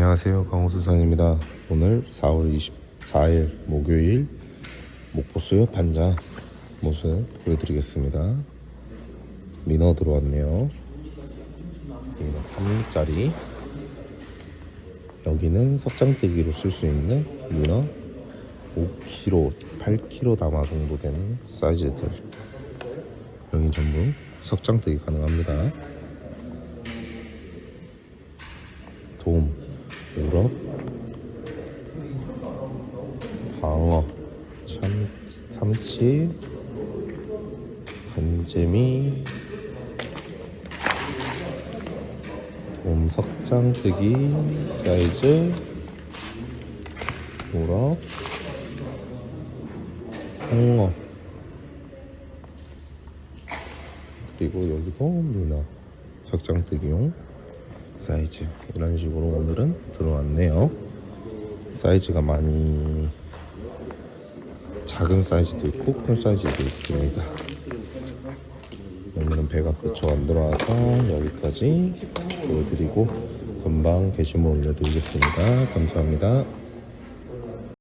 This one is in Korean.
안녕하세요. 강호수산입니다. 오늘 4월 24일 목요일 목포수협 반자 모습 보여드리겠습니다. 민어 들어왔네요. 민어 3일짜리. 여기는 석장뜨기로 쓸 수 있는 민어 5kg, 8kg 담아 정도 되는 사이즈들. 여기 전부 석장뜨기 가능합니다. 돔, 우럭, 방어, 참, 삼치, 간재미, 돔 석장뜨기. 사이즈, 우럭, 홍어, 그리고 여기도 민어 석장뜨기용 사이즈. 이런 식으로 오늘은 들어왔네요. 사이즈가 많이 작은 사이즈도 있고 큰 사이즈도 있습니다. 오늘은 배가 그쳐 안 들어와서 여기까지 보여드리고 금방 게시물 올려드리겠습니다. 감사합니다